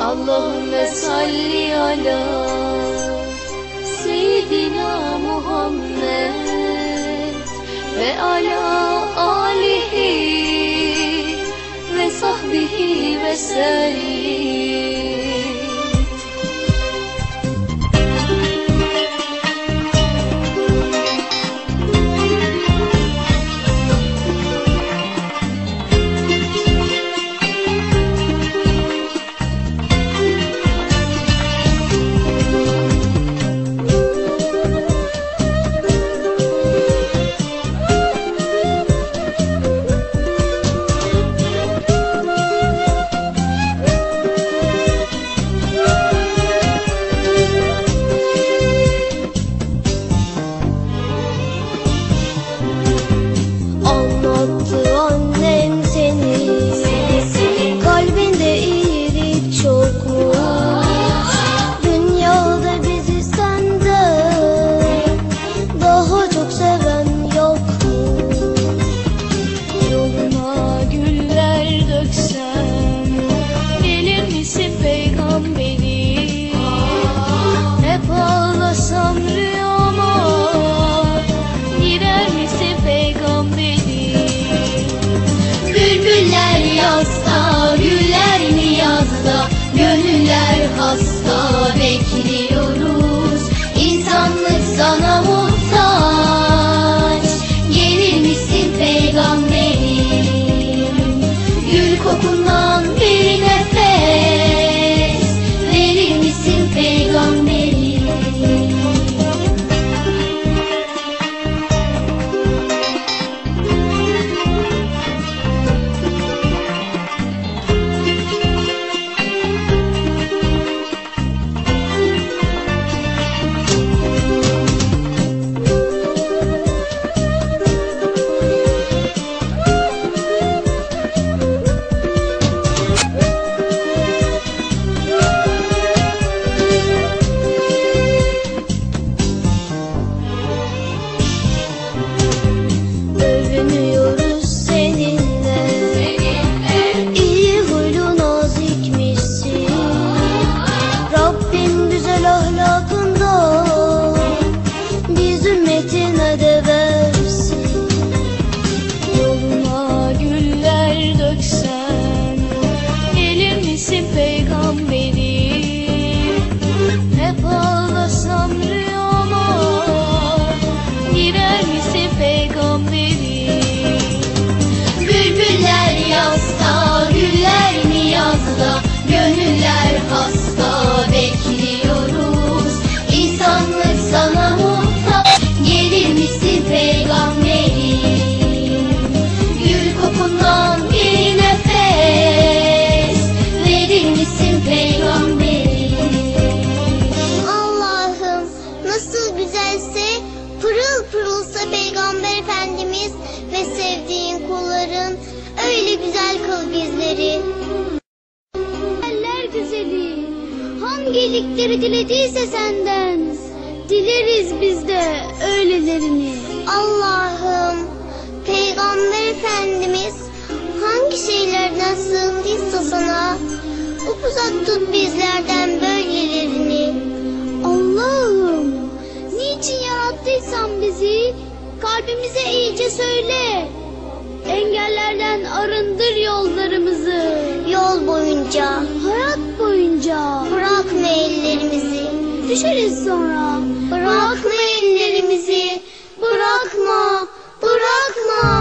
Allahümme salli ala Seyyidina Muhammed ve ala alihi ve sahbihi ve sellim. Güzel kıl bizleri. Eller güzeli hangi iyilikleri dilediyse senden dileriz biz de öylelerini. Allah'ım Peygamber Efendimiz hangi şeylerden sığındıysa sana uzak tut bizlerden böylelerini. Allah'ım niçin yarattıysan bizi kalbimize iyice söyle. Kötülüklerden arındır yollarımızı. Yol boyunca, hayat boyunca. Bırakma ellerimizi. Düşeriz sonra. Bırakma, bırakma ellerimizi. Bırakma, bırakma.